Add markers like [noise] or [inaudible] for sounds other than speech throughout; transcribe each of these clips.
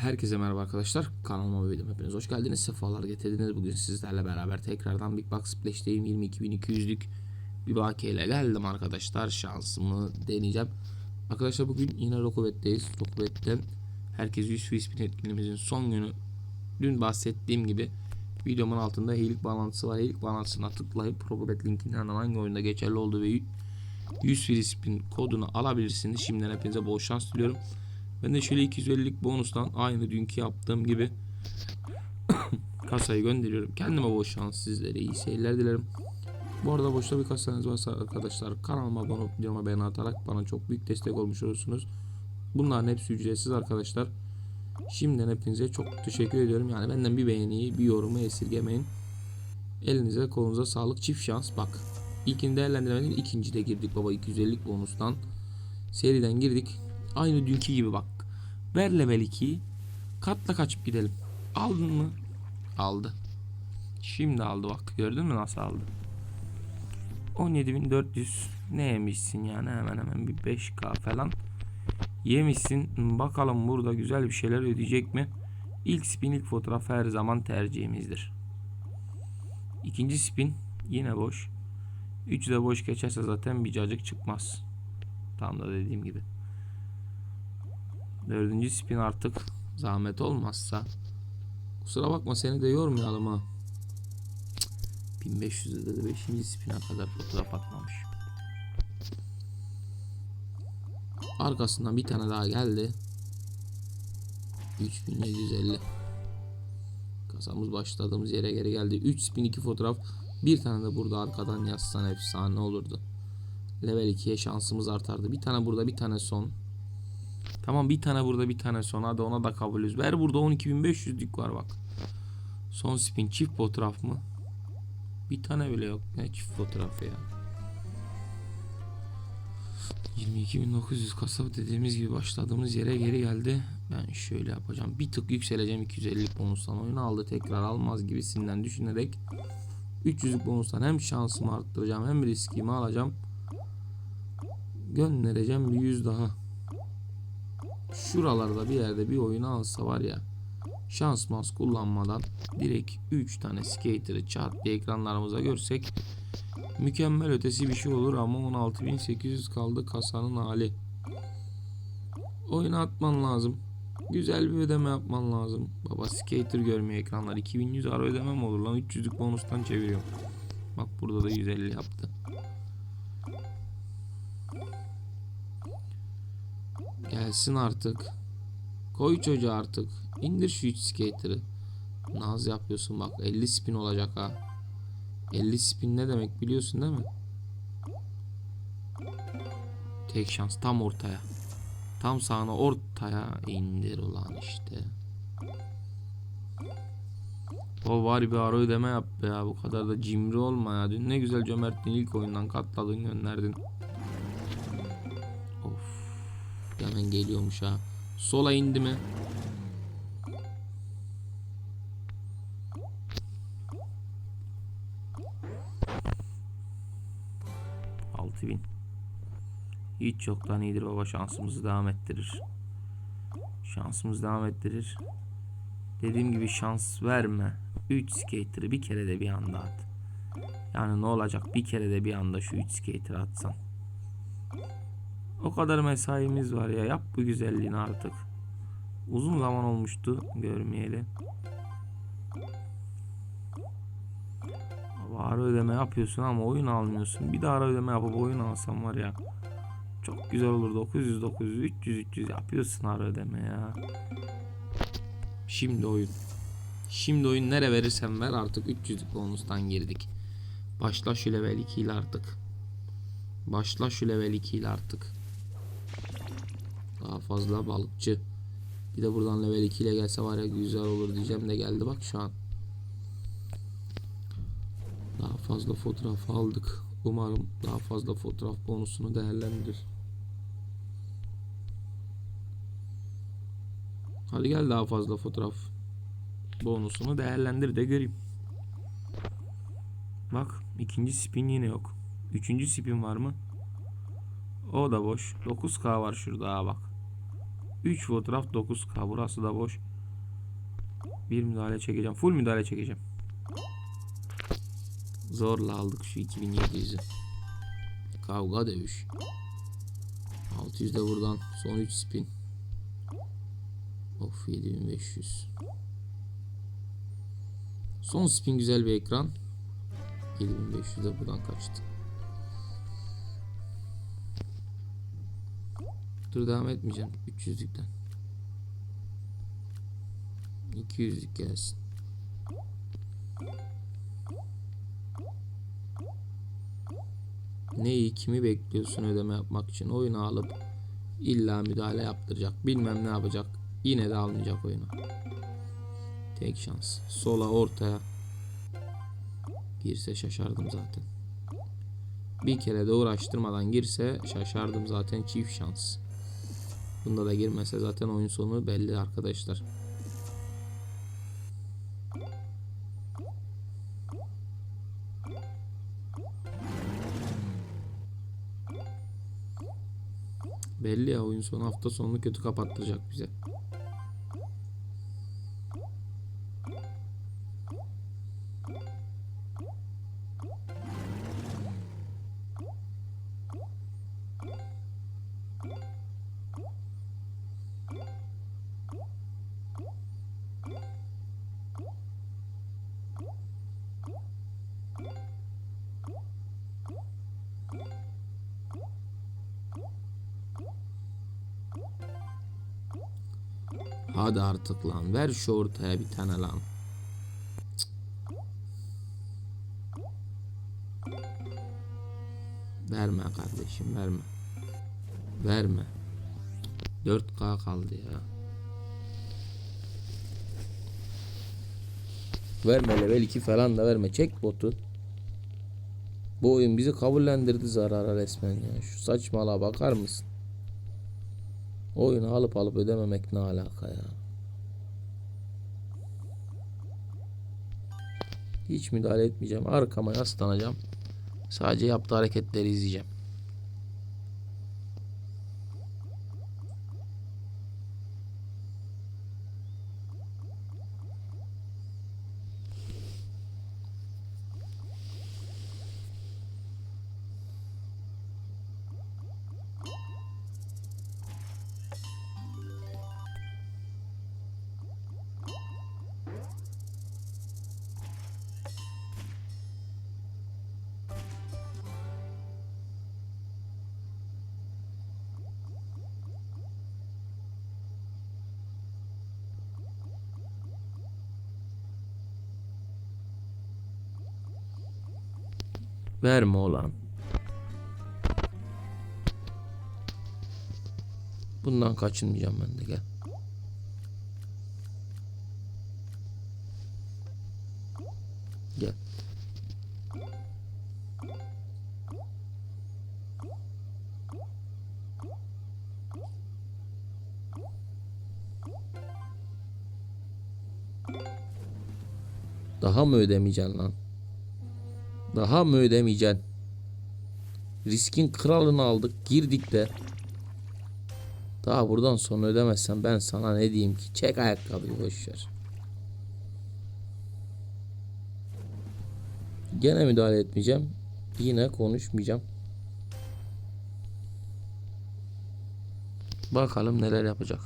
Herkese merhaba arkadaşlar. Kanalıma ve hepiniz hoş geldiniz. Sefalar getirdiniz. Bugün sizlerle beraber tekrardan Big Box Splash'teyim. 22.200'lük bir bakiyeyle geldim arkadaşlar. Şansımı deneyeceğim. Arkadaşlar bugün yine Rokobet'teyiz. Rokobet'te herkes 100 free spin etkinliğimizin son günü. Dün bahsettiğim gibi videomun altında iyilik bağlantısı var. İyilik bağlantısına tıklayıp Rokobet linkinden hangi oyunda geçerli olduğu ve 100 free spin kodunu alabilirsiniz. Şimdiden hepinize bol şans diliyorum. Ben de şöyle 250'lik bonustan aynı dünkü yaptığım gibi [coughs] kasayı gönderiyorum. Kendime bol şans sizlere iyi seyirler dilerim. Bu arada boşta bir kasanız varsa arkadaşlar kanalıma abone olup videoma beğeni atarak bana çok büyük destek olmuş olursunuz. Bunların hepsi ücretsiz arkadaşlar. Şimdiden hepinize çok teşekkür ediyorum. Yani benden bir beğeniyi, bir yorumu esirgemeyin. Elinize kolunuza sağlık. Çift şans bak. İlkini değerlendiremedim. İkinci de girdik baba 250'lik bonustan. Seriden girdik. Aynı dünkü gibi bak. Ver level 2'yi. Katla kaçıp gidelim. Aldın mı? Aldı. Şimdi aldı bak. Gördün mü nasıl aldı? 17.400 ne yemişsin yani hemen hemen bir 5k falan yemişsin. Bakalım burada güzel bir şeyler ödeyecek mi? İlk spin ilk fotoğraf her zaman tercihimizdir. İkinci spin yine boş. Üçü de boş geçerse zaten bir cacık çıkmaz. Tam da dediğim gibi. Dördüncü spin artık zahmet olmazsa. Kusura bakma seni de yormayalım ha. Cık, 1500'de de 5. spine kadar fotoğraf atmamış. Arkasından bir tane daha geldi. 3750. Kasamız başladığımız yere geri geldi. 3 spin 2 fotoğraf. Bir tane de burada arkadan yazsan efsane olurdu. Level 2'ye şansımız artardı. Bir tane burada bir tane son. Tamam bir tane burada bir tane son. Hadi ona da kabulüz. Ver burada 12.500'lük var bak. Son spin çift fotoğraf mı? Bir tane bile yok. Ne çift fotoğrafı ya. 22.900 kasap dediğimiz gibi başladığımız yere geri geldi. Ben şöyle yapacağım. Bir tık yükseleceğim 250'lik bonustan oyunu aldı tekrar almaz gibisinden düşünerek 300'lük bonustan hem şansımı arttıracağım hem riskimi alacağım. Göndereceğim bir 100 daha. Şuralarda bir yerde bir oyunu alsa var ya şans mas kullanmadan direkt 3 tane skater'ı çat diye ekranlarımıza görsek mükemmel ötesi bir şey olur ama 16.800 kaldı kasanın hali. Oyunu atman lazım. Güzel bir ödeme yapman lazım. Baba skater görmüyor ekranlar. 2100 ara ödeme mi olur lan? 300'lük bonustan çeviriyorum. Bak burada da 150 yaptı. Gelsin artık. Koy çocuğu artık. İndir şu 3 skater'ı. Naz yapıyorsun bak 50 spin olacak ha. 50 spin ne demek biliyorsun değil mi? Tek şans tam ortaya. Tam sağına ortaya indir ulan işte. O var bir ara ödeme yap be ya bu kadar da cimri olma ya. Dün ne güzel cömerttin ilk oyundan katladın gönderdin. Hemen geliyormuş ha. Sola indi mi? Altı bin. Hiç yoktan iyidir baba şansımızı devam ettirir. Şansımızı devam ettirir. Dediğim gibi şans verme. 3 skater'ı bir kere de bir anda at. Yani ne olacak bir kere de bir anda şu 3 skater atsan. O kadar mesaimiz var ya yap bu güzelliğini artık. Uzun zaman olmuştu görmeyeli. Ara ödeme yapıyorsun ama oyun almıyorsun. Bir de ara ödeme yapıp oyun alsam var ya. Çok güzel olur 900 900 300 300 yapıyorsun ara ödeme ya. Şimdi oyun. Şimdi oyun nere verirsen ver artık 300'lük bonustan girdik. Başla şu level 2 ile artık. Başla şu level 2 ile artık. Fazla balıkçı. Bir de buradan level 2 ile gelse var ya güzel olur diyeceğim de geldi bak şu an. Daha fazla fotoğraf aldık. Umarım daha fazla fotoğraf bonusunu değerlendirir. Hadi gel daha fazla fotoğraf bonusunu değerlendir de göreyim. Bak ikinci spin yine yok. Üçüncü spin var mı? O da boş. 9k var şurada bak. 3 fotoğraf 9K. Burası da boş. Bir müdahale çekeceğim. Full müdahale çekeceğim. Zorla aldık şu 2700'ü. Kavga dövüş. 600 de buradan. Son 3 spin. Of 7500. Son spin güzel bir ekran. 7500 de buradan kaçtı. Dur devam etmeyeceğim. 300'lükten. 200'lük gelsin. Neyi kimi bekliyorsun ödeme yapmak için? Oyunu alıp illa müdahale yaptıracak bilmem ne yapacak yine de almayacak oyunu. Tek şans. Sola ortaya. Girse şaşardım zaten. Bir kere de uğraştırmadan girse şaşardım zaten. Çift şans bunda da girmese zaten oyun sonu belli arkadaşlar Belli ya oyun sonu hafta sonunu kötü kapattıracak bize. Hadi artık lan ver şu ortaya bir tane lan. Verme kardeşim verme. Verme. 4K kaldı ya. Verme level 2 falan da verme. Çek botu. Bu oyun bizi kabullendirdi zarara resmen ya. Şu saçmalığa bakar mısın? Oyunu alıp alıp ödememek ne alaka ya? Hiç müdahale etmeyeceğim. Arkama yaslanacağım. Sadece yaptığı hareketleri izleyeceğim. Verme olan. Bundan kaçınmayacağım ben de gel. Gel. Daha mı ödemeyeceksin lan? Daha mı ödemeyeceksin? Riskin kralını aldık girdik de. Daha buradan sonra ödemezsen ben sana ne diyeyim ki? Çek ayakkabıyı boşver. Gene müdahale etmeyeceğim. Yine konuşmayacağım. Bakalım neler yapacak.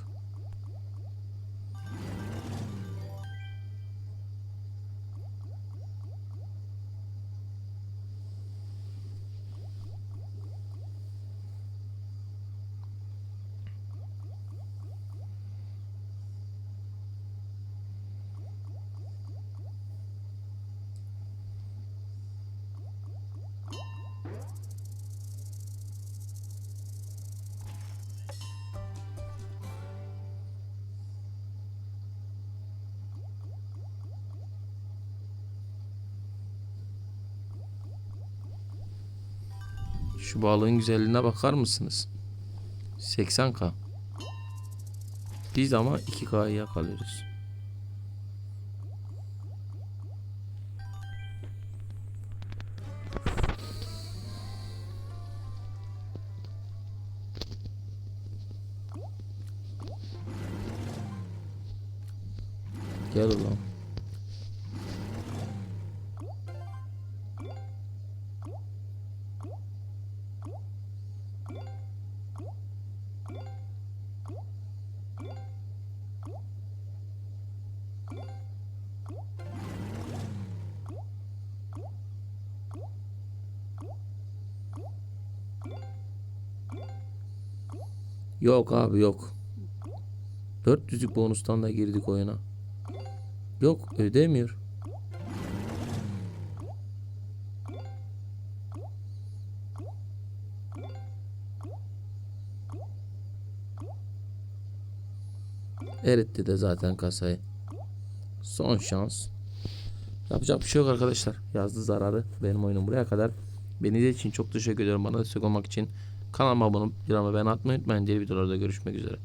Şu balığın güzelliğine bakar mısınız? 80k. Biz ama 2k'yı yakalıyoruz. Gel ulan. Yok abi yok. 400'lük bonustan da girdik oyuna. Yok ödemiyor. Eritti de zaten kasayı. Son şans. Yapacak bir şey yok arkadaşlar. Yazdı zararı. Benim oyunum buraya kadar. Beni izlediğiniz için çok teşekkür ediyorum. Bana destek olmak için kanalıma abone olup ama ben atmayı unutmayın. Diğer videolarda görüşmek üzere.